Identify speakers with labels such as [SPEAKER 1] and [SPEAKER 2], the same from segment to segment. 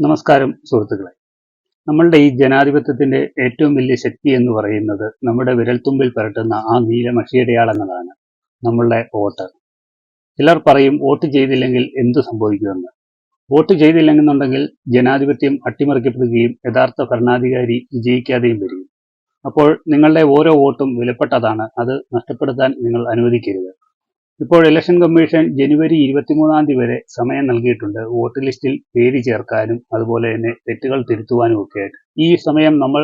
[SPEAKER 1] നമസ്കാരം സുഹൃത്തുക്കളെ. നമ്മളുടെ ഈ ജനാധിപത്യത്തിന്റെ ഏറ്റവും വലിയ ശക്തി എന്ന് പറയുന്നത് നമ്മുടെ വിരൽത്തുമ്പിൽ പുരട്ടുന്ന ആ നീല മഷിയടയാളങ്ങളാണ് നമ്മളുടെ വോട്ട്. ചിലർ പറയും വോട്ട് ചെയ്തില്ലെങ്കിൽ എന്ത് സംഭവിക്കുമെന്ന്. വോട്ട് ചെയ്തില്ലെന്നുണ്ടെങ്കിൽ ജനാധിപത്യം അട്ടിമറിക്കപ്പെടുകയും യഥാർത്ഥ ഭരണാധികാരി വിജയിക്കാതെയും വരികയും അപ്പോൾ നിങ്ങളുടെ ഓരോ വോട്ടും വിലപ്പെട്ടതാണ്. അത് നഷ്ടപ്പെടുത്താൻ നിങ്ങൾ അനുവദിക്കരുത്. ഇപ്പോൾ ഇലക്ഷൻ കമ്മീഷൻ ജനുവരി ഇരുപത്തിമൂന്നാം തീയതി വരെ സമയം നൽകിയിട്ടുണ്ട്. വോട്ട് ലിസ്റ്റിൽ പേര് ചേർക്കാനും അതുപോലെ തന്നെ തെറ്റുകൾ തിരുത്തുവാനും ഒക്കെ ആയിട്ട്. ഈ സമയം നമ്മൾ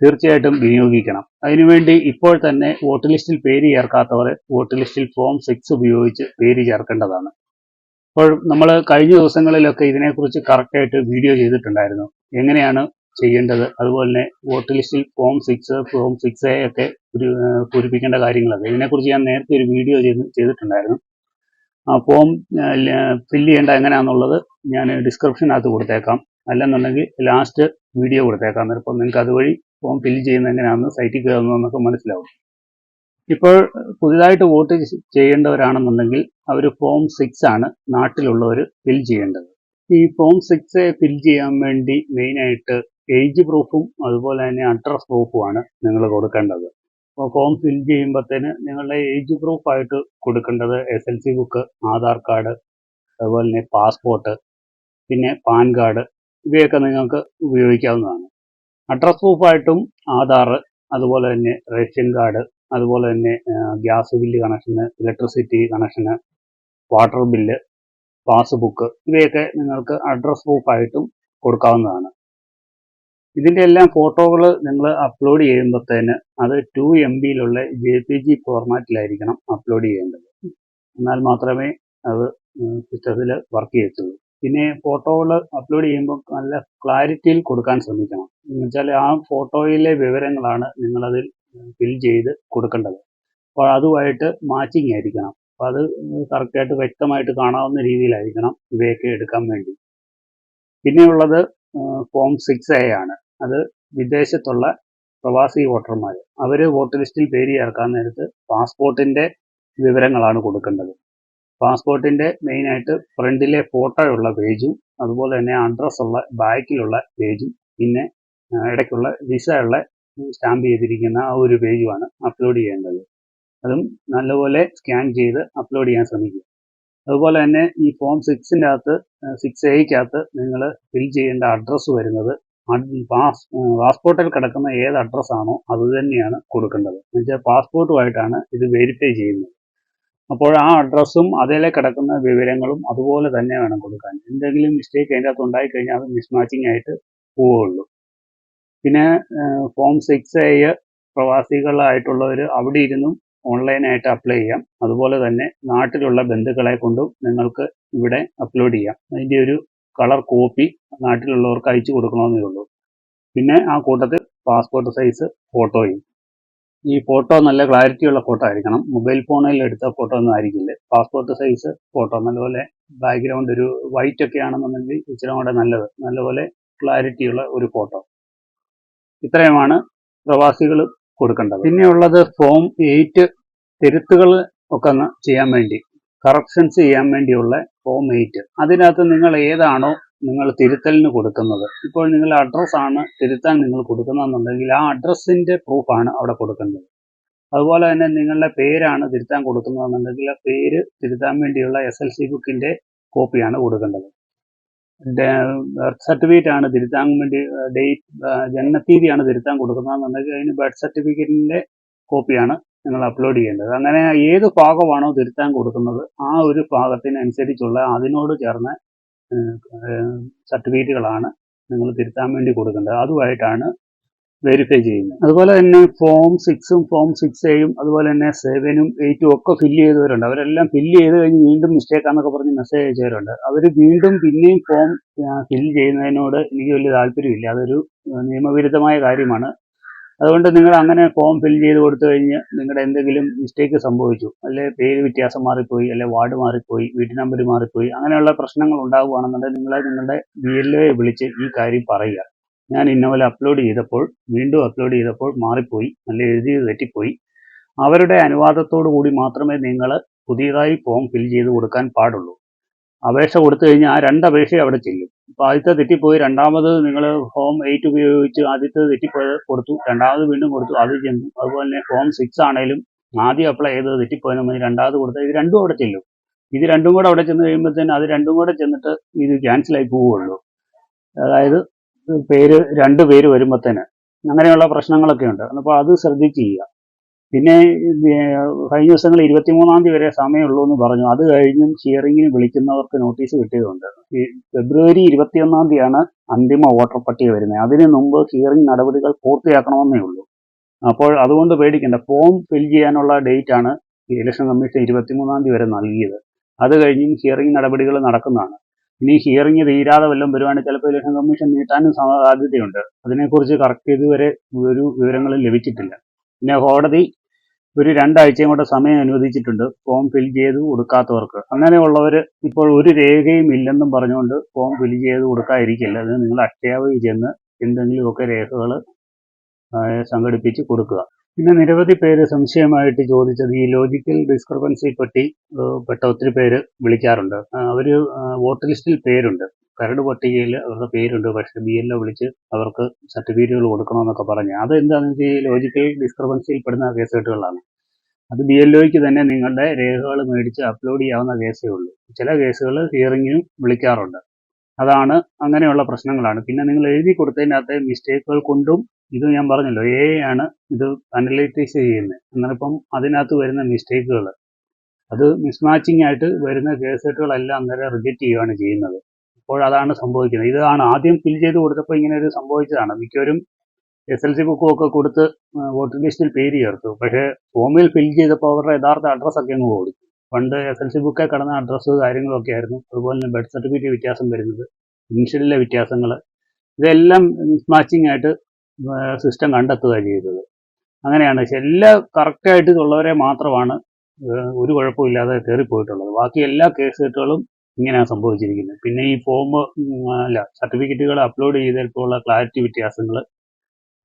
[SPEAKER 1] തീർച്ചയായിട്ടും വിനിയോഗിക്കണം. അതിനുവേണ്ടി ഇപ്പോൾ തന്നെ വോട്ട് ലിസ്റ്റിൽ പേര് ചേർക്കാത്തവർ വോട്ട് ലിസ്റ്റിൽ ഫോം സിക്സ് ഉപയോഗിച്ച് പേര് ചേർക്കേണ്ടതാണ്. അപ്പോൾ നമ്മൾ കഴിഞ്ഞ ദിവസങ്ങളിലൊക്കെ ഇതിനെക്കുറിച്ച് കറക്റ്റായിട്ട് വീഡിയോ ചെയ്തിട്ടുണ്ടായിരുന്നു. എങ്ങനെയാണ് ചെയ്യേണ്ടത്. അതുപോലെ തന്നെ വോട്ട് ലിസ്റ്റിൽ form six form six A ഒക്കെ പൂരിപ്പിക്കേണ്ട കാര്യങ്ങളൊക്കെ ഇതിനെക്കുറിച്ച് ഞാൻ നേരത്തെ ഒരു വീഡിയോ ചെയ്ത് ചെയ്തിട്ടുണ്ടായിരുന്നു. ആ ഫോം ഫില്ല് ചെയ്യേണ്ട എങ്ങനെയാണെന്നുള്ളത് ഞാൻ ഡിസ്ക്രിപ്ഷനകത്ത് കൊടുത്തേക്കാം. അല്ലെന്നുണ്ടെങ്കിൽ ലാസ്റ്റ് വീഡിയോ കൊടുത്തേക്കാം. ചിലപ്പോൾ നിങ്ങൾക്ക് അതുവഴി ഫോം ഫില്ല് ചെയ്യുന്ന എങ്ങനെയാണെന്ന് സൈറ്റിൽ കയറുന്നതെന്നൊക്കെ മനസ്സിലാവും. ഇപ്പോൾ പുതിയതായിട്ട് വോട്ട് ചെയ്യേണ്ടവരാണെന്നുണ്ടെങ്കിൽ അവർ ഫോം സിക്സ് ആണ് നാട്ടിലുള്ളവർ ഫിൽ ചെയ്യേണ്ടത്. ഈ ഫോം സിക്സ് ഫിൽ ചെയ്യാൻ വേണ്ടി മെയിനായിട്ട് ഏജ് പ്രൂഫും അതുപോലെ തന്നെ അഡ്രസ് പ്രൂഫുമാണ് നിങ്ങൾ കൊടുക്കേണ്ടത്. അപ്പോൾ ഫോം ഫിൽ ചെയ്യുമ്പോഴത്തേന് നിങ്ങളുടെ ഏജ് പ്രൂഫായിട്ട് കൊടുക്കേണ്ടത് S L C book Aadhaar card അതുപോലെ തന്നെ പാസ്പോർട്ട് പിന്നെ പാൻ കാർഡ് ഇവയൊക്കെ നിങ്ങൾക്ക് ഉപയോഗിക്കാവുന്നതാണ്. അഡ്രസ് പ്രൂഫായിട്ടും ആധാർ അതുപോലെ തന്നെ റേഷൻ കാർഡ് അതുപോലെ തന്നെ ഗ്യാസ് ബില്ല് കണക്ഷന് ഇലക്ട്രിസിറ്റി കണക്ഷന് വാട്ടർ ബില്ല് പാസ്ബുക്ക് ഇവയൊക്കെ നിങ്ങൾക്ക് അഡ്രസ് പ്രൂഫായിട്ടും കൊടുക്കാവുന്നതാണ്. ഇതിന്റെ എല്ലാം ഫോട്ടോകൾ നിങ്ങൾ അപ്ലോഡ് ചെയ്യുമ്പോഴത്തേന് അത് ടു എം ബിയിലുള്ള ജെ പി ജി ഫോർമാറ്റിലായിരിക്കണം അപ്ലോഡ് ചെയ്യേണ്ടത്. എന്നാൽ മാത്രമേ അത് സിസ്റ്റത്തിൽ വർക്ക് ചെയ്യത്തുള്ളൂ. പിന്നെ ഫോട്ടോകൾ അപ്ലോഡ് ചെയ്യുമ്പോൾ നല്ല ക്ലാരിറ്റിയിൽ കൊടുക്കാൻ ശ്രമിക്കണം. എന്ന് വെച്ചാൽ ആ ഫോട്ടോയിലെ വിവരങ്ങളാണ് നിങ്ങളതിൽ ഫിൽ ചെയ്ത് കൊടുക്കേണ്ടത്. അപ്പോൾ അതുമായിട്ട് മാച്ചിങ് ആയിരിക്കണം. അപ്പോൾ അത് കറക്റ്റായിട്ട് വ്യക്തമായിട്ട് കാണാവുന്ന രീതിയിലായിരിക്കണം ഇവയൊക്കെ എടുക്കാൻ വേണ്ടി. പിന്നെയുള്ളത് ഫോം സിക്സ് എ ആണ്. അത് വിദേശത്തുള്ള പ്രവാസി വോട്ടർമാർ. അവർ വോട്ട് ലിസ്റ്റിൽ പേര് ചേർക്കാൻ നേരത്ത് പാസ്പോർട്ടിന്റെ വിവരങ്ങളാണ് കൊടുക്കേണ്ടത്. പാസ്പോർട്ടിന്റെ മെയിനായിട്ട് ഫ്രണ്ടിലെ ഫോട്ടോയുള്ള പേജും അതുപോലെ തന്നെ അഡ്രസ്സുള്ള ബാക്കിലുള്ള പേജും പിന്നെ ഇടയ്ക്കുള്ള വിസ ഉള്ള സ്റ്റാമ്പ് ചെയ്തിരിക്കുന്ന ആ ഒരു പേജുമാണ് അപ്ലോഡ് ചെയ്യേണ്ടത്. അതും നല്ലപോലെ സ്കാൻ ചെയ്ത് അപ്ലോഡ് ചെയ്യാൻ ശ്രമിക്കുക. അതുപോലെ തന്നെ ഈ ഫോം സിക്സിന്റെ അകത്ത് സിക്സ് എയ്ക്കകത്ത് നിങ്ങൾ ഫിൽ ചെയ്യേണ്ട അഡ്രസ്സ് വരുന്നത് പാസ് പാസ്പോർട്ടിൽ കിടക്കുന്ന ഏത് അഡ്രസ്സാണോ അത് തന്നെയാണ് കൊടുക്കേണ്ടത്. എന്നുവെച്ചാൽ പാസ്പോർട്ടുമായിട്ടാണ് ഇത് വെരിഫൈ ചെയ്യുന്നത്. അപ്പോൾ ആ അഡ്രസ്സും അതിലെ കിടക്കുന്ന വിവരങ്ങളും അതുപോലെ തന്നെ വേണം കൊടുക്കാൻ. എന്തെങ്കിലും മിസ്റ്റേക്ക് അതിന്റെ അകത്ത് ഉണ്ടായിക്കഴിഞ്ഞാൽ അത് മിസ്മാച്ചിങ് ആയിട്ട് പോവുള്ളൂ. പിന്നെ ഫോം സിക്സ് എ പ്രവാസികളായിട്ടുള്ളവർ അവിടെ ഇരുന്നും ഓൺലൈനായിട്ട് അപ്ലൈ ചെയ്യാം. അതുപോലെ തന്നെ നാട്ടിലുള്ള ബന്ധുക്കളെ കൊണ്ടും നിങ്ങൾക്ക് ഇവിടെ അപ്ലോഡ് ചെയ്യാം. അതിന്റെ ഒരു കളർ കോപ്പി നാട്ടിലുള്ളവർക്ക് അയച്ചു കൊടുക്കണമെന്നേ ഉള്ളൂ. പിന്നെ ആ കൂട്ടത്തിൽ പാസ്പോർട്ട് സൈസ് ഫോട്ടോയും ഈ ഫോട്ടോ നല്ല ക്ലാരിറ്റിയുള്ള ഫോട്ടോ ആയിരിക്കണം. മൊബൈൽ ഫോണിൽ എടുത്ത ഫോട്ടോ ഒന്നും ആയിരിക്കില്ല. പാസ്പോർട്ട് സൈസ് ഫോട്ടോ നല്ലപോലെ ബാക്ക്ഗ്രൗണ്ട് ഒരു വൈറ്റ് ഒക്കെ ആണെന്നുണ്ടെങ്കിൽ ഇച്ചിരി കൂടെ നല്ലത്. നല്ലപോലെ ക്ലാരിറ്റിയുള്ള ഒരു ഫോട്ടോ ഇത്രയുമാണ് പ്രവാസികൾ കൊടുക്കേണ്ടത്. പിന്നെയുള്ളത് ഫോം എയ്റ്റ് തിരുത്തുകൾ ഒക്കെ ഒന്ന് ചെയ്യാൻ വേണ്ടി. കറപ്ഷൻസ് ചെയ്യാൻ വേണ്ടിയുള്ള ഫോം എയ്റ്റ് അതിനകത്ത് നിങ്ങൾ ഏതാണോ നിങ്ങൾ തിരുത്തലിന് കൊടുക്കുന്നത്. ഇപ്പോൾ നിങ്ങൾ അഡ്രസ്സാണ് തിരുത്താൻ നിങ്ങൾ കൊടുക്കുന്നതെന്നുണ്ടെങ്കിൽ ആ അഡ്രസ്സിന്റെ പ്രൂഫാണ് അവിടെ കൊടുക്കേണ്ടത് അതുപോലെ തന്നെ നിങ്ങളുടെ പേരാണ് തിരുത്താൻ കൊടുക്കുന്നതെന്നുണ്ടെങ്കിൽ ആ പേര് തിരുത്താൻ വേണ്ടിയുള്ള എസ് എൽ സി ബുക്കിന്റെ കോപ്പിയാണ് കൊടുക്കേണ്ടത്. ബർത്ത് സർട്ടിഫിക്കറ്റ് ആണ് തിരുത്താൻ വേണ്ടി ഡേറ്റ് ജനനത്തീയതിയാണ് തിരുത്താൻ കൊടുക്കുന്നതെന്നുണ്ടെങ്കിൽ അതിന് ബർത്ത് സർട്ടിഫിക്കറ്റിന്റെ കോപ്പിയാണ് നിങ്ങൾ അപ്ലോഡ് ചെയ്യേണ്ടത്. അങ്ങനെ ഏത് ഭാഗമാണോ തിരുത്താൻ കൊടുക്കുന്നത് ആ ഒരു ഭാഗത്തിനനുസരിച്ചുള്ള അതിനോട് ചേർന്ന സർട്ടിഫിക്കറ്റുകളാണ് നിങ്ങൾ തിരുത്താൻ വേണ്ടി കൊടുക്കേണ്ടത്. അതുമായിട്ടാണ് വെരിഫൈ ചെയ്യുന്നത്. അതുപോലെ തന്നെ ഫോം സിക്സും ഫോം സിക്സ് എയും അതുപോലെ തന്നെ സെവനും എയ്റ്റും ഒക്കെ ഫില്ല് ചെയ്തവരുണ്ട്. അവരെല്ലാം ഫില്ല് ചെയ്ത് കഴിഞ്ഞ് വീണ്ടും മിസ്റ്റേക്ക് ആണെന്നൊക്കെ പറഞ്ഞ് മെസ്സേജ് അയച്ചവരുണ്ട്. അവർ വീണ്ടും പിന്നെയും ഫോം ഫില്ല് ചെയ്യുന്നതിനോട് എനിക്ക് വലിയ താല്പര്യമില്ല. അതൊരു നിയമവിരുദ്ധമായ കാര്യമാണ്. അതുകൊണ്ട് നിങ്ങൾ അങ്ങനെ ഫോം ഫിൽ ചെയ്ത് കൊടുത്തു കഴിഞ്ഞ് നിങ്ങളുടെ എന്തെങ്കിലും മിസ്റ്റേക്ക് സംഭവിച്ചു അല്ലെ പേര് വ്യത്യാസം മാറിപ്പോയി അല്ലെ വാർഡ് മാറിപ്പോയി വീട്ടു നമ്പർ മാറിപ്പോയി അങ്ങനെയുള്ള പ്രശ്നങ്ങൾ ഉണ്ടാകുകയാണെന്നുണ്ടെങ്കിൽ നിങ്ങളെ നിങ്ങളുടെ ബി എൽ എ വിളിച്ച് ഈ കാര്യം പറയുക. ഞാൻ ഇന്നപോലെ അപ്ലോഡ് ചെയ്തപ്പോൾ വീണ്ടും അപ്ലോഡ് ചെയ്തപ്പോൾ മാറിപ്പോയി അല്ലെ എഴുതി തെറ്റിപ്പോയി. അവരുടെ അനുവാദത്തോടു കൂടി മാത്രമേ നിങ്ങൾ പുതിയതായി ഫോം ഫിൽ ചെയ്ത് കൊടുക്കാൻ പാടുള്ളൂ. അപേക്ഷ കൊടുത്തു കഴിഞ്ഞാൽ ആ രണ്ട് അപേക്ഷയും അവിടെ അപ്പോൾ ആദ്യത്തെ തെറ്റിപ്പോയി. രണ്ടാമത് നിങ്ങൾ ഹോം എയ്റ്റ് ഉപയോഗിച്ച് ആദ്യത്തെ തെറ്റിപ്പോയത് കൊടുത്തു. രണ്ടാമത് വീണ്ടും കൊടുത്തു. അത് ചെന്നു. അതുപോലെ തന്നെ ഹോം സിക്സ് ആണെങ്കിലും ആദ്യം അപ്ലൈ ചെയ്തത് തെറ്റിപ്പോയതിനു മുന്നേ രണ്ടാമത് കൊടുത്താൽ ഇത് രണ്ടും അവിടെ ചെല്ലും. ഇത് രണ്ടും കൂടെ അവിടെ ചെന്ന് കഴിയുമ്പോഴത്തേന് അത് രണ്ടും കൂടെ ചെന്നിട്ട് ഇത് ക്യാൻസലായി പോവുള്ളൂ അതായത് പേര് രണ്ട് പേര് വരുമ്പോഴത്തേന് അങ്ങനെയുള്ള പ്രശ്നങ്ങളൊക്കെ ഉണ്ട് അപ്പോൾ അത് ശ്രദ്ധിച്ച് ചെയ്യുക. പിന്നെ കഴിഞ്ഞ ദിവസങ്ങളിൽ ഇരുപത്തിമൂന്നാം തീയതി വരെ സമയമുള്ളൂ എന്ന് പറഞ്ഞു. അത് കഴിഞ്ഞും ഹിയറിങ്ങിന് വിളിക്കുന്നവർക്ക് നോട്ടീസ് കിട്ടിയതുണ്ട്. ഫെബ്രുവരി ഇരുപത്തിയൊന്നാം തീയതിയാണ് അന്തിമ വോട്ടർ പട്ടിക വരുന്നത്. അതിനു മുമ്പ് ഹിയറിംഗ് നടപടികൾ പൂർത്തിയാക്കണമെന്നേ ഉള്ളൂ. അപ്പോൾ അതുകൊണ്ട് പേടിക്കേണ്ട. ഫോം ഫിൽ ചെയ്യാനുള്ള ഡേറ്റ് ആണ് ഇലക്ഷൻ കമ്മീഷൻ ഇരുപത്തിമൂന്നാം തീയതി വരെ നൽകിയത്. അത് കഴിഞ്ഞും ഹിയറിംഗ് നടപടികൾ നടക്കുന്നതാണ്. ഇനി ഹിയറിംഗ് തീരാതെ വല്ലതും വരുവാണെങ്കിൽ ചിലപ്പോൾ ഇലക്ഷൻ കമ്മീഷൻ നീട്ടാനും സാധ്യതയുണ്ട്. അതിനെക്കുറിച്ച് കറക്റ്റ് ഇതുവരെ ഒരു വിവരങ്ങളും ലഭിച്ചിട്ടില്ല. പിന്നെ കോടതി ഒരു രണ്ടാഴ്ചയും കൂടെ സമയം അനുവദിച്ചിട്ടുണ്ട്. ഫോം ഫിൽ ചെയ്ത് കൊടുക്കാത്തവർക്ക്. അങ്ങനെയുള്ളവർ ഇപ്പോൾ ഒരു രേഖയും ഇല്ലെന്നും പറഞ്ഞുകൊണ്ട് ഫോം ഫിൽ ചെയ്ത് കൊടുക്കാതിരിക്കില്ല. അത് നിങ്ങൾ അക്ഷയ വഴി ചെന്ന് എന്തെങ്കിലുമൊക്കെ രേഖകൾ സംഘടിപ്പിച്ച് കൊടുക്കുക. പിന്നെ നിരവധി പേര് സംശയമായിട്ട് ചോദിച്ചത് ഈ ലോജിക്കൽ ഡിസ്ക്രിപ്പൻസി പറ്റി പെട്ട ഒത്തിരി പേര് വിളിക്കാറുണ്ട്. അവർ വോട്ട് ലിസ്റ്റിൽ പേരുണ്ട്. കരട് പട്ടികയിൽ അവരുടെ പേരുണ്ട്. പക്ഷേ ബി ഒ വിളിച്ച് അവർക്ക് സർട്ടിഫിക്കറ്റുകൾ കൊടുക്കണമെന്നൊക്കെ പറഞ്ഞു. അത് എന്താണെന്ന് വെച്ചാൽ ഈ ലോജിക്കൽ ഡിസ്ക്രിപ്പൻസിയിൽ പെടുന്ന കേസുകെട്ടുകളാണ്. അത് ബി എൽ ഒയ്ക്ക് തന്നെ നിങ്ങളുടെ രേഖകൾ മേടിച്ച് അപ്ലോഡ് ചെയ്യാവുന്ന കേസേ ഉള്ളൂ. ചില കേസുകൾ ഹിയറിങ്ങിനും വിളിക്കാറുണ്ട്. അതാണ് അങ്ങനെയുള്ള പ്രശ്നങ്ങളാണ്. പിന്നെ നിങ്ങൾ എഴുതി കൊടുത്തതിനകത്തെ മിസ്റ്റേക്കുകൾ കൊണ്ടും ഇത് ഞാൻ പറഞ്ഞല്ലോ എ ആണ് ഇത് അനലൈറ്റൈസ് ചെയ്യുന്നത്. എന്നാലിപ്പം അതിനകത്ത് വരുന്ന മിസ്റ്റേക്കുകൾ അത് മിസ്മാച്ചിങ് ആയിട്ട് വരുന്ന കേസുകളെല്ലാം അന്നേരം റിജക്റ്റ് ചെയ്യുകയാണ് ചെയ്യുന്നത്. അപ്പോൾ അതാണ് സംഭവിക്കുന്നത്. ഇതാണ് ആദ്യം ഫിൽ ചെയ്ത് കൊടുത്തപ്പോൾ ഇങ്ങനെ ഒരു സംഭവിച്ചതാണ്. മിക്കവരും എസ് എൽ സി ബുക്കും ഒക്കെ കൊടുത്ത് വോട്ടർ ലിസ്റ്റിൽ പേര് ചേർത്തു. പക്ഷേ ഫോമിൽ ഫിൽ ചെയ്തപ്പോൾ അവരുടെ യഥാർത്ഥ അഡ്രസ്സൊക്കെ അങ്ങ് കൊടുത്തു പണ്ട് എസ് എൽ സി ബുക്കെ കടന്ന അഡ്രസ്സ് കാര്യങ്ങളൊക്കെ ആയിരുന്നു. അതുപോലെ തന്നെ ബർത്ത് സർട്ടിഫിക്കറ്റ് വ്യത്യാസം വരുന്നത് ഇൻഷലിലെ വ്യത്യാസങ്ങൾ ഇതെല്ലാം മിസ്മാച്ചിങ് ആയിട്ട് സിസ്റ്റം കണ്ടെത്തുക ചെയ്തത്. അങ്ങനെയാണ്. എല്ലാ കറക്റ്റായിട്ട് ഉള്ളവരെ മാത്രമാണ് ഒരു കുഴപ്പമില്ലാതെ കയറിപ്പോയിട്ടുള്ളത് ബാക്കി എല്ലാ കേസുകെട്ടുകളും ഇങ്ങനെയാണ് സംഭവിച്ചിരിക്കുന്നത്. പിന്നെ ഈ ഫോം അല്ല സർട്ടിഫിക്കറ്റുകൾ അപ്ലോഡ് ചെയ്തപ്പോഴുള്ള ക്ലാരിറ്റി വ്യത്യാസങ്ങൾ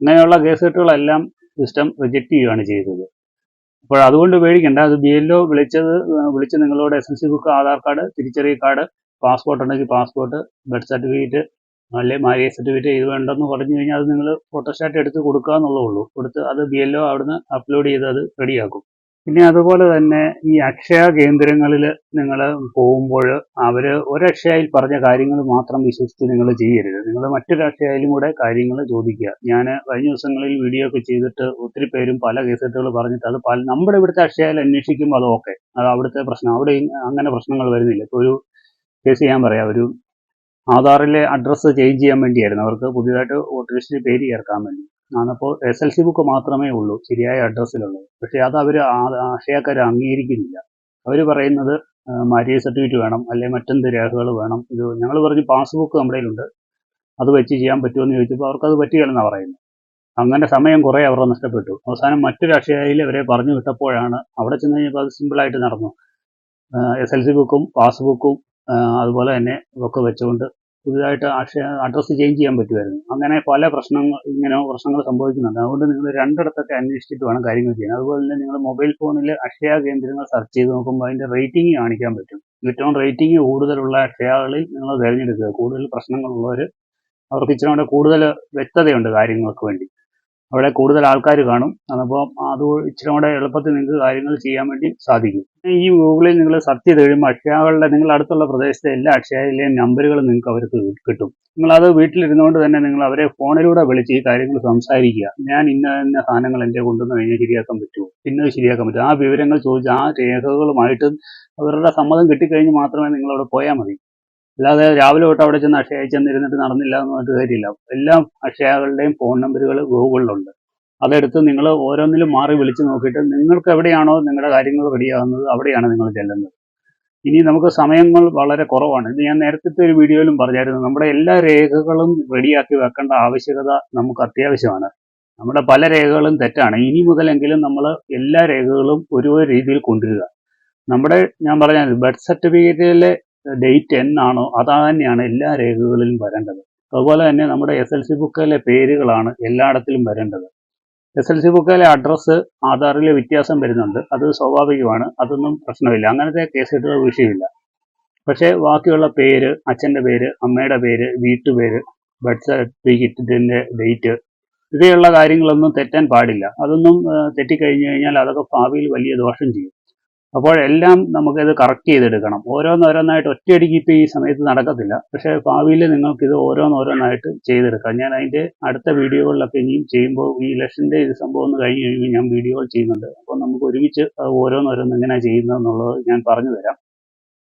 [SPEAKER 1] ഇങ്ങനെയുള്ള കേസുകെട്ടുകളെല്ലാം സിസ്റ്റം റിജക്റ്റ് ചെയ്യുകയാണ് ചെയ്തത്. അപ്പോൾ അതുകൊണ്ട് പേടിക്കേണ്ട അത് ബി എൽ ഒ വിളിച്ചത് വിളിച്ച് നിങ്ങളോട് S L C book Aadhaar card തിരിച്ചറിയൽ കാർഡ് പാസ്പോർട്ട് ഉണ്ടെങ്കിൽ പാസ്പോർട്ട് ബർത്ത് സർട്ടിഫിക്കറ്റ് അല്ലെ മാര്യേജ് സർട്ടിഫിക്കറ്റ് ഇത് വേണ്ടെന്ന് പറഞ്ഞു കഴിഞ്ഞാൽ അത് നിങ്ങൾ ഫോട്ടോസ്റ്റാറ്റ് എടുത്ത് കൊടുക്കുക എന്നുള്ളേ ഉള്ളൂ. കൊടുത്ത് അത് ബി എൽ ഒ അവിടുന്ന് അപ്ലോഡ് ചെയ്ത് അത് റെഡിയാക്കും പിന്നെ അതുപോലെ തന്നെ ഈ അക്ഷയ കേന്ദ്രങ്ങളിൽ നിങ്ങൾ പോകുമ്പോൾ അവർ ഒരക്ഷയയിൽ പറഞ്ഞ കാര്യങ്ങൾ മാത്രം വിശ്വസിച്ച് നിങ്ങൾ ചെയ്യരുത്. നിങ്ങൾ മറ്റൊരു അക്ഷയയിലും കൂടെ കാര്യങ്ങൾ ചോദിക്കുക. ഞാൻ കഴിഞ്ഞ ദിവസങ്ങളിൽ വീഡിയോ ഒക്കെ ചെയ്തിട്ട് ഒത്തിരി പേരും പല കേസറ്റുകൾ പറഞ്ഞിട്ട് അത് പല നമ്മുടെ ഇവിടുത്തെ അക്ഷയയിൽ അന്വേഷിക്കുമ്പോൾ അത് ഓക്കെ. അത് അവിടുത്തെ പ്രശ്നം അവിടെ അങ്ങനെ പ്രശ്നങ്ങൾ വരുന്നില്ല. ഇപ്പോൾ ഒരു കേസ് ഞാൻ പറയാം. ഒരു ആധാറിലെ അഡ്രസ്സ് ചേഞ്ച് ചെയ്യാൻ വേണ്ടിയായിരുന്നു. അവർക്ക് പുതിയതായിട്ട് വോട്ടർ ലിസ്റ്റിൽ പേര് ചേർക്കാൻ വേണ്ടി. ആണപ്പോൾ എസ് എൽ സി ബുക്ക് മാത്രമേ ഉള്ളൂ ശരിയായ അഡ്രസ്സിലുള്ളത് പക്ഷേ അത് അവർ ആശയക്കാർ അംഗീകരിക്കുന്നില്ല. അവർ പറയുന്നത് മാര്യേജ് സർട്ടിഫിക്കറ്റ് വേണം അല്ലെങ്കിൽ മറ്റെന്ത് രേഖകൾ വേണം ഇത് ഞങ്ങൾ പറഞ്ഞു പാസ്ബുക്ക് നമ്മുടെ കയ്യിലുണ്ട്. അത് വെച്ച് ചെയ്യാൻ പറ്റുമെന്ന് ചോദിച്ചപ്പോൾ അവർക്കത് പറ്റുകയില്ലെന്നാണ് പറയുന്നത്. അങ്ങനെ സമയം കുറേ അവർ നഷ്ടപ്പെട്ടു. അവസാനം മറ്റൊരു അക്ഷയയിൽ അവരെ പറഞ്ഞു വിട്ടപ്പോഴാണ് അവിടെ ചെന്ന് കഴിഞ്ഞപ്പോൾ അത് സിമ്പിളായിട്ട് നടന്നു. എസ് എൽ സി ബുക്കും പാസ്ബുക്കും അതുപോലെ തന്നെ ഒക്കെ വെച്ചുകൊണ്ട് പുതുതായിട്ട് അഡ്രസ്സ് ചേഞ്ച് ചെയ്യാൻ പറ്റുമായിരുന്നു. അങ്ങനെ പല പ്രശ്നങ്ങൾ ഇങ്ങനെ പ്രശ്നങ്ങൾ സംഭവിക്കുന്നുണ്ട്. അതുകൊണ്ട് നിങ്ങൾ രണ്ടിടത്തൊക്കെ അന്വേഷിച്ചിട്ട് വേണം കാര്യങ്ങൾ ചെയ്യാൻ. അതുപോലെ തന്നെ നിങ്ങൾ മൊബൈൽ ഫോണിൽ അക്ഷയ കേന്ദ്രങ്ങൾ സെർച്ച് ചെയ്ത് നോക്കുമ്പോൾ അതിന്റെ റേറ്റിംഗ് കാണിക്കാൻ പറ്റും. ഏറ്റവും റേറ്റിംഗ് കൂടുതലുള്ള അക്ഷയകളിൽ നിങ്ങൾ തിരഞ്ഞെടുക്കുക. കൂടുതൽ പ്രശ്നങ്ങളുള്ളവർ അവർക്ക് ഇച്ചിരി കൂടെ കൂടുതൽ വ്യക്തതയുണ്ട് കാര്യങ്ങൾക്ക് വേണ്ടി. അവിടെ കൂടുതൽ ആൾക്കാർ കാണും. അപ്പോൾ അത് ഇച്ചിരി കൂടെ എളുപ്പത്തിൽ നിങ്ങൾക്ക് കാര്യങ്ങൾ ചെയ്യാൻ വേണ്ടി സാധിക്കും. ഈ ഗൂഗിളിൽ നിങ്ങൾ സെർച്ച് ചെയ്ത് കഴിയുമ്പോൾ അക്ഷയകളുടെ നിങ്ങൾ അടുത്തുള്ള പ്രദേശത്തെ എല്ലാ അക്ഷയയിലെയും നമ്പറുകൾ നിങ്ങൾക്ക് അവർക്ക് കിട്ടും. നിങ്ങളത് വീട്ടിലിരുന്നുകൊണ്ട് തന്നെ നിങ്ങൾ അവരെ ഫോണിലൂടെ വിളിച്ച് ഈ കാര്യങ്ങൾ സംസാരിക്കുക. ഞാൻ ഇന്ന ഇന്ന സാധനങ്ങൾ എന്റെ കൊണ്ടുവന്ന് കഴിഞ്ഞാൽ ശരിയാക്കാൻ പറ്റുമോ? പിന്നെ ശരിയാക്കാൻ പറ്റും ആ വിവരങ്ങൾ ചോദിച്ച് ആ രേഖകളുമായിട്ട് അവരുടെ സമ്മതം കിട്ടിക്കഴിഞ്ഞ് മാത്രമേ നിങ്ങൾ അവിടെ പോയാൽ മതി. അല്ലാതെ രാവിലെ തൊട്ട് അവിടെ ചെന്ന് അക്ഷയ ചെന്നിരുന്നിട്ട് നടന്നില്ല എന്ന് പറഞ്ഞിട്ട് കാര്യമില്ല. എല്ലാ അക്ഷയകളുടെയും ഫോൺ നമ്പറുകൾ ഗൂഗിളിലുണ്ട്. അതെടുത്ത് നിങ്ങൾ ഓരോന്നിലും മാറി വിളിച്ച് നോക്കിയിട്ട് നിങ്ങൾക്ക് എവിടെയാണോ നിങ്ങളുടെ കാര്യങ്ങൾ റെഡിയാകുന്നത് അവിടെയാണ് നിങ്ങൾ ചെല്ലുന്നത്. ഇനി നമുക്ക് സമയങ്ങൾ വളരെ കുറവാണ്. ഇത് ഞാൻ നേരത്തെ ഒരു വീഡിയോയിലും പറഞ്ഞായിരുന്നു. നമ്മുടെ എല്ലാ രേഖകളും റെഡിയാക്കി വെക്കേണ്ട ആവശ്യകത നമുക്ക് അത്യാവശ്യമാണ്. നമ്മുടെ പല രേഖകളും തെറ്റാണ്. ഇനി മുതലെങ്കിലും നമ്മൾ എല്ലാ രേഖകളും ഒരു രീതിയിൽ കൊണ്ടുവരിക. നമ്മുടെ ഞാൻ പറഞ്ഞ ബർത്ത് സർട്ടിഫിക്കറ്റിലെ ഡേറ്റ് എന്നാണോ അത് തന്നെയാണ് എല്ലാ രേഖകളിലും വരേണ്ടത്. അതുപോലെ തന്നെ നമ്മുടെ എസ് എൽ സി ബുക്കിലെ പേരുകളാണ് എല്ലായിടത്തിലും വരേണ്ടത്. എസ് എൽ സി ബുക്കിലെ അഡ്രസ്സ് ആധാറിൽ വ്യത്യാസം വരുന്നുണ്ട്. അത് സ്വാഭാവികമാണ്. അതൊന്നും പ്രശ്നമില്ല. അങ്ങനത്തെ കേസ് കിട്ടുന്ന വിഷയമില്ല. പക്ഷേ ബാക്കിയുള്ള പേര് അച്ഛന്റെ പേര് അമ്മയുടെ പേര് വീട്ടുപേര് ബർത്ത് സർട്ടിഫിക്കറ്റിന്റെ ഡേറ്റ് ഇവയുള്ള കാര്യങ്ങളൊന്നും തെറ്റാൻ പാടില്ല. അതൊന്നും തെറ്റിക്കഴിഞ്ഞു കഴിഞ്ഞാൽ അതൊക്കെ ഭാവിയിൽ വലിയ ദോഷം ചെയ്യും. അപ്പോഴെല്ലാം നമുക്കിത് കറക്റ്റ് ചെയ്തെടുക്കണം. ഓരോന്നോരോന്നായിട്ട് ഒറ്റയടിക്ക് ഇപ്പോൾ ഈ സമയത്ത് നടക്കത്തില്ല. പക്ഷേ ഭാവിയിൽ നിങ്ങൾക്കിത് ഓരോന്നോരോന്നായിട്ട് ചെയ്തെടുക്കാം. ഞാൻ അതിന്റെ അടുത്ത വീഡിയോകളിലൊക്കെ ഇനിയും ചെയ്യുമ്പോൾ ഈ ഇലക്ഷന്റെ ഇത് സംഭവം ഒന്ന് കഴിഞ്ഞ് കഴിയുമ്പോൾ ഞാൻ വീഡിയോകൾ ചെയ്യുന്നുണ്ട്. അപ്പോൾ നമുക്ക് ഒരുമിച്ച് ഓരോന്നോരോന്ന് എങ്ങനെയാണ് ചെയ്യുന്നതെന്നുള്ളത് ഞാൻ പറഞ്ഞു തരാം.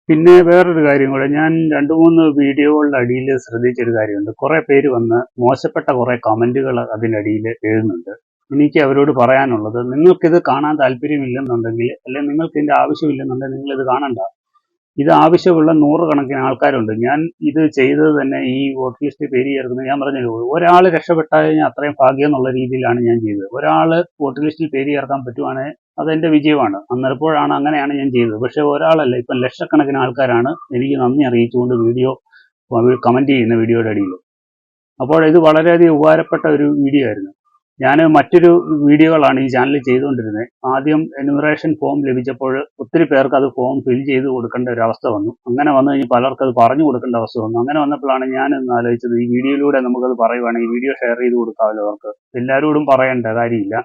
[SPEAKER 1] പിന്നെ വേറൊരു കാര്യം കൂടെ. ഞാൻ രണ്ട് മൂന്ന് വീഡിയോകളുടെ അടിയിൽ ശ്രദ്ധിച്ചൊരു കാര്യമുണ്ട്. കുറേ പേര് വന്ന് മോശപ്പെട്ട കുറേ കമന്റുകൾ അതിനടിയിൽ എഴുതുന്നുണ്ട്. എനിക്ക് അവരോട് പറയാനുള്ളത് നിങ്ങൾക്കിത് കാണാൻ താല്പര്യമില്ലെന്നുണ്ടെങ്കിൽ അല്ലെങ്കിൽ നിങ്ങൾക്ക് ഇതിന്റെ ആവശ്യമില്ലെന്നുണ്ടെങ്കിൽ നിങ്ങളിത് കാണണ്ട. ഇത് ആവശ്യമുള്ള നൂറുകണക്കിന് ആൾക്കാരുണ്ട്. ഞാൻ ഇത് ചെയ്തത് തന്നെ ഈ വോട്ട് ലിസ്റ്റ് പേര് ചേർക്കുന്നത് ഞാൻ പറഞ്ഞല്ലോ ഒരാൾ രക്ഷപ്പെട്ടാൽ ഞാൻ അത്രയും ഭാഗ്യം എന്നുള്ള രീതിയിലാണ് ഞാൻ ചെയ്തത്. ഒരാൾ വോട്ട് ലിസ്റ്റിൽ പേര് ചേർക്കാൻ പറ്റുവാണെങ്കിൽ അതെന്റെ വിജയമാണ്. അന്നേരപ്പോഴാണ് അങ്ങനെയാണ് ഞാൻ ചെയ്തത്. പക്ഷേ ഒരാളല്ല ഇപ്പം ലക്ഷക്കണക്കിന് ആൾക്കാരാണ് എനിക്ക് നന്ദി അറിയിച്ചുകൊണ്ട് വീഡിയോ കമന്റ് ചെയ്യുന്ന വീഡിയോയുടെ അടിയിൽ അപ്പോൾ ഇത് വളരെയധികം ഉപകാരപ്പെട്ട ഒരു വീഡിയോ ആയിരുന്നു. ഞാൻ മറ്റൊരു വീഡിയോകളാണ് ഈ ചാനലിൽ ചെയ്തുകൊണ്ടിരുന്നത്. ആദ്യം എന്യൂമറേഷൻ ഫോം ലഭിച്ചപ്പോൾ ഒത്തിരി പേർക്ക് അത് ഫോം ഫിൽ ചെയ്ത് കൊടുക്കേണ്ട ഒരു അവസ്ഥ വന്നു. അങ്ങനെ വന്നു കഴിഞ്ഞ് പലർക്കും അത് പറഞ്ഞു കൊടുക്കേണ്ട അവസ്ഥ വന്നു. അങ്ങനെ വന്നപ്പോഴാണ് ഞാൻ ഒന്ന് ആലോചിച്ചത് ഈ വീഡിയോയിലൂടെ നമുക്കത് പറയുവാണെങ്കിൽ വീഡിയോ ഷെയർ ചെയ്ത് കൊടുക്കാമല്ലോ അവർക്ക്. എല്ലാവരോടും പറയേണ്ട കാര്യമില്ല.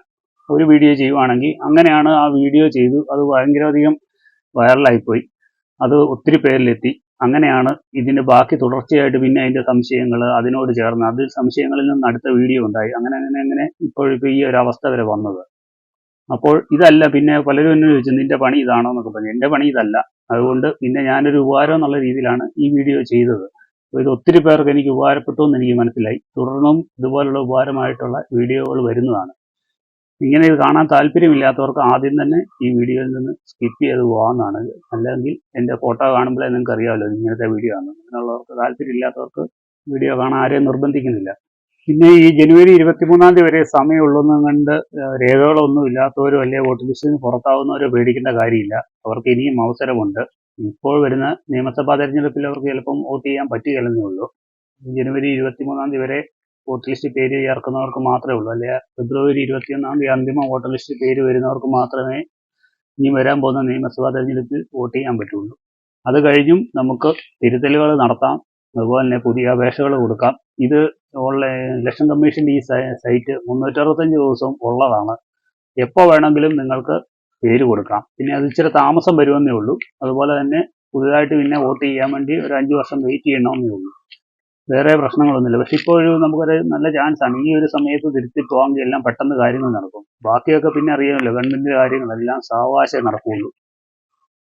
[SPEAKER 1] ഒരു വീഡിയോ ചെയ്യുവാണെങ്കിൽ അങ്ങനെയാണ് ആ വീഡിയോ ചെയ്തു. അത് ഭയങ്കരധികം വൈറലായിപ്പോയി അത് ഒത്തിരി പേരിലെത്തി. അങ്ങനെയാണ് ഇതിന് ബാക്കി തുടർച്ചയായിട്ട് പിന്നെ അതിന്റെ സംശയങ്ങൾ അതിനോട് ചേർന്ന് അതിൽ സംശയങ്ങളിൽ നിന്ന് അടുത്ത വീഡിയോ ഉണ്ടായി. അങ്ങനെ അങ്ങനെ അങ്ങനെ ഇപ്പോഴിപ്പോൾ ഈ ഒരു അവസ്ഥ വരെ വന്നത്. അപ്പോൾ ഇതല്ല പിന്നെ പലരും എന്നെ ചോദിച്ചു നിന്റെ പണി ഇതാണോ? എന്നൊക്കെ പറഞ്ഞു. എന്റെ പണി ഇതല്ല. അതുകൊണ്ട് പിന്നെ ഞാനൊരു ഉപകാരം എന്നുള്ള രീതിയിലാണ് ഈ വീഡിയോ ചെയ്തത്. ഇത് ഒത്തിരി പേർക്ക് എനിക്ക് ഉപകാരപ്പെട്ടു എന്ന് എനിക്ക് മനസ്സിലായി. തുടർന്നും ഇതുപോലുള്ള ഉപകാരമായിട്ടുള്ള വീഡിയോകൾ വരുന്നതാണ്. ഇങ്ങനെ ഇത് കാണാൻ താല്പര്യമില്ലാത്തവർക്ക് ആദ്യം തന്നെ ഈ വീഡിയോയിൽ നിന്ന് സ്കിപ്പ് ചെയ്ത് പോകാവുന്നതാണ്. അല്ലെങ്കിൽ എന്റെ ഫോട്ടോ കാണുമ്പോഴേ നിങ്ങൾക്ക് അറിയാമല്ലോ ഇങ്ങനത്തെ വീഡിയോ ആണ്. അങ്ങനെയുള്ളവർക്ക് താല്പര്യമില്ലാത്തവർക്ക് വീഡിയോ കാണാൻ ആരെയും നിർബന്ധിക്കുന്നില്ല. പിന്നെ ഈ ജനുവരി ഇരുപത്തിമൂന്നാം തീയതി വരെ സമയമുള്ളൊന്നും കണ്ട് രേഖകളൊന്നും ഇല്ലാത്തവരോ അല്ലെങ്കിൽ വോട്ട് ലിസ്റ്റിന് പുറത്താവുന്നവരോ പേടിക്കേണ്ട കാര്യമില്ല. അവർക്ക് ഇനിയും അവസരമുണ്ട്. ഇപ്പോൾ വരുന്ന നിയമസഭാ തെരഞ്ഞെടുപ്പിൽ അവർക്ക് ചിലപ്പം വോട്ട് ചെയ്യാൻ പറ്റുകയില്ലെന്നേ ഉള്ളൂ. ജനുവരി ഇരുപത്തിമൂന്നാം തീയതി വരെ വോട്ട് ലിസ്റ്റ് പേര് ചേർക്കുന്നവർക്ക് മാത്രമേ ഉള്ളൂ. അല്ലെ? ഫെബ്രുവരി ഇരുപത്തിയൊന്നാം തീയതി അന്തിമ വോട്ടർ ലിസ്റ്റ് പേര് വരുന്നവർക്ക് മാത്രമേ ഇനി വരാൻ പോകുന്ന നിയമസഭാ തെരഞ്ഞെടുപ്പിൽ വോട്ട് ചെയ്യാൻ പറ്റുള്ളൂ. അത് കഴിഞ്ഞും നമുക്ക് തിരുത്തലുകൾ നടത്താം. അതുപോലെ തന്നെ പുതിയ അപേക്ഷകൾ കൊടുക്കാം. ഇത് ഓൺലൈൻ ഇലക്ഷൻ കമ്മീഷന്റെ ഈ സൈറ്റ് മുന്നൂറ്ററുപത്തഞ്ച് ദിവസം ഉള്ളതാണ്. എപ്പോൾ വേണമെങ്കിലും നിങ്ങൾക്ക് പേര് കൊടുക്കാം. പിന്നെ അത് ഇച്ചിരി താമസം വരുമെന്നേ ഉള്ളൂ. അതുപോലെ തന്നെ പുതുതായിട്ട് പിന്നെ വോട്ട് ചെയ്യാൻ വേണ്ടി ഒരു അഞ്ച് വർഷം വെയിറ്റ് ചെയ്യണമെന്നേ ഉള്ളൂ. വേറെ പ്രശ്നങ്ങളൊന്നുമില്ല. പക്ഷെ ഇപ്പോഴും നമുക്കൊരു നല്ല ചാൻസ് ആണ്. ഈ ഒരു സമയത്ത് തിരുത്തി പോകാമെങ്കിൽ എല്ലാം പെട്ടെന്ന് കാര്യങ്ങൾ നടക്കും. ബാക്കിയൊക്കെ പിന്നെ അറിയാമല്ലോ ഗവൺമെന്റിന്റെ കാര്യങ്ങളെല്ലാം സാവകാശം നടക്കുകയുള്ളൂ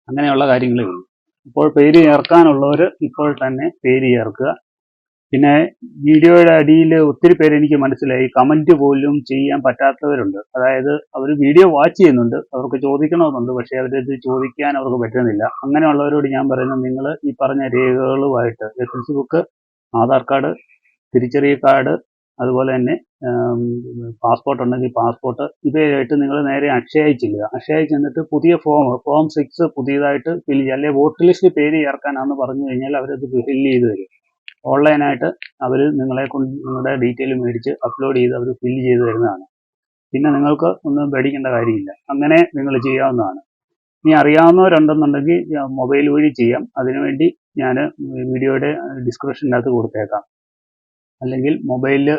[SPEAKER 1] അങ്ങനെയുള്ള കാര്യങ്ങളേ ഉള്ളൂ. ഇപ്പോൾ പേര് ചേർക്കാനുള്ളവർ ഇപ്പോൾ തന്നെ പേര് ചേർക്കുക. പിന്നെ വീഡിയോയുടെ അടിയിൽ ഒത്തിരി പേര് എനിക്ക് മനസ്സിലായി. കമന്റ് പോലും ചെയ്യാൻ പറ്റാത്തവരുണ്ട്. അതായത് അവർ വീഡിയോ വാച്ച് ചെയ്യുന്നുണ്ട്. അവർക്ക് ചോദിക്കണമെന്നുണ്ട്. പക്ഷെ അവരത് ചോദിക്കാൻ അവർക്ക് പറ്റുന്നില്ല. അങ്ങനെയുള്ളവരോട് ഞാൻ പറയുന്നത് നിങ്ങൾ ഈ പറഞ്ഞ രേഖകളുമായിട്ട് S L C book Aadhaar card തിരിച്ചറിയ card അതുപോലെ തന്നെ പാസ്പോർട്ട് ഉണ്ടെങ്കിൽ പാസ്പോർട്ട്. ഇവയായിട്ട് നിങ്ങൾ നേരെ അക്ഷയയിൽ ചെല്ലുക. അക്ഷയയിൽ ചെന്നിട്ട് പുതിയ ഫോം ഫോം സിക്സ് പുതിയതായിട്ട് ഫിൽ ചെയ്യുക. അല്ലെങ്കിൽ വോട്ട് ലിസ്റ്റ് പേര് ചേർക്കാനാണെന്ന് പറഞ്ഞു കഴിഞ്ഞാൽ അവരത് ഫിൽ ചെയ്ത് തരും. ഓൺലൈനായിട്ട് അവർ നിങ്ങളെ കൊണ്ട് നിങ്ങളുടെ ഡീറ്റെയിൽ മേടിച്ച് അപ്ലോഡ് ചെയ്ത് അവർ ഫിൽ ചെയ്ത് തരുന്നതാണ്. പിന്നെ നിങ്ങൾക്ക് ഒന്നും പേടിക്കേണ്ട കാര്യമില്ല. അങ്ങനെ നിങ്ങൾ ചെയ്യാവുന്നതാണ്. ഇനി അറിയാവുന്നവരുണ്ടെന്നുണ്ടെങ്കിൽ മൊബൈൽ വഴി ചെയ്യാം. അതിനുവേണ്ടി ഞാൻ വീഡിയോയുടെ ഡിസ്ക്രിപ്ഷനകത്ത് കൊടുത്തേക്കാം. അല്ലെങ്കിൽ മൊബൈലിൽ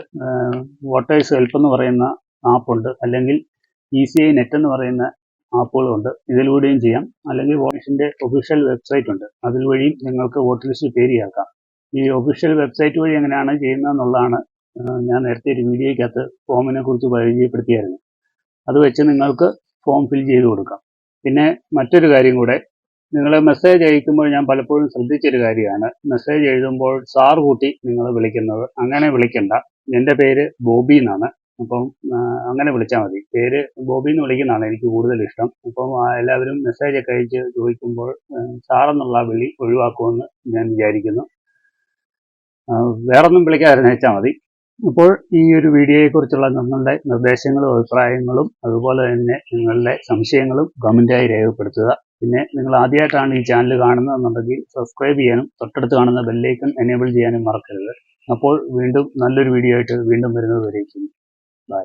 [SPEAKER 1] വോട്ടേഴ്സ് ഹെൽപ്പ് എന്ന് പറയുന്ന ആപ്പുണ്ട് അല്ലെങ്കിൽ ഇ സി ഐ നെറ്റ് എന്ന് പറയുന്ന ആപ്പുകളുണ്ട് ഇതിലൂടെയും ചെയ്യാം. അല്ലെങ്കിൽ വോട്ടിന്റെ ഒഫീഷ്യൽ വെബ്സൈറ്റ് ഉണ്ട്. അതിൽ വഴിയും നിങ്ങൾക്ക് വോട്ട് ലിസ്റ്റ് പേര് ചേർക്കാം ഈ ഒഫീഷ്യൽ വെബ്സൈറ്റ് വഴി എങ്ങനെയാണ് ചെയ്യുന്നതെന്നുള്ളതാണ് ഞാൻ നേരത്തെ ഒരു വീഡിയോയ്ക്കകത്ത് ഫോമിനെ കുറിച്ച് പരിചയപ്പെടുത്തിയായിരുന്നു. അത് വെച്ച് നിങ്ങൾക്ക് ഫോം ഫിൽ ചെയ്ത് കൊടുക്കാം. പിന്നെ മറ്റൊരു കാര്യം കൂടെ. നിങ്ങൾ മെസ്സേജ് അയക്കുമ്പോൾ ഞാൻ പലപ്പോഴും ശ്രദ്ധിച്ചൊരു കാര്യമാണ്. മെസ്സേജ് എഴുതുമ്പോൾ സാർ കൂട്ടി നിങ്ങൾ വിളിക്കുന്നത്. അങ്ങനെ വിളിക്കണ്ട. എന്റെ പേര് ബോബി എന്നാണ്. അപ്പം അങ്ങനെ വിളിച്ചാൽ മതി. പേര് ബോബി എന്ന് വിളിക്കുന്നതാണ് എനിക്ക് കൂടുതൽ ഇഷ്ടം. അപ്പം എല്ലാവരും മെസ്സേജ് ഒക്കെ അയച്ച് ചോദിക്കുമ്പോൾ സാറെന്നുള്ള വിളി ഒഴിവാക്കുമെന്ന് ഞാൻ വിചാരിക്കുന്നു. വേറൊന്നും വേറൊന്നും വിളിക്കാതിരുന്നേച്ചാൽ മതി. അപ്പോൾ ഈ ഒരു വീഡിയോയെക്കുറിച്ചുള്ള നിങ്ങളുടെ നിർദ്ദേശങ്ങളും അഭിപ്രായങ്ങളും അതുപോലെ തന്നെ നിങ്ങളുടെ സംശയങ്ങളും കമന്റായി രേഖപ്പെടുത്തുക. പിന്നെ നിങ്ങൾ ആദ്യമായിട്ടാണ് ഈ ചാനൽ കാണുന്നതെന്നുണ്ടെങ്കിൽ സബ്സ്ക്രൈബ് ചെയ്യാനും തൊട്ടടുത്ത് കാണുന്ന ബെല്ലൈക്കൺ എനേബിൾ ചെയ്യാനും മറക്കരുത്. അപ്പോൾ വീണ്ടും നല്ലൊരു വീഡിയോ ആയിട്ട് വീണ്ടും വരുന്നത് വരേക്കും ബൈ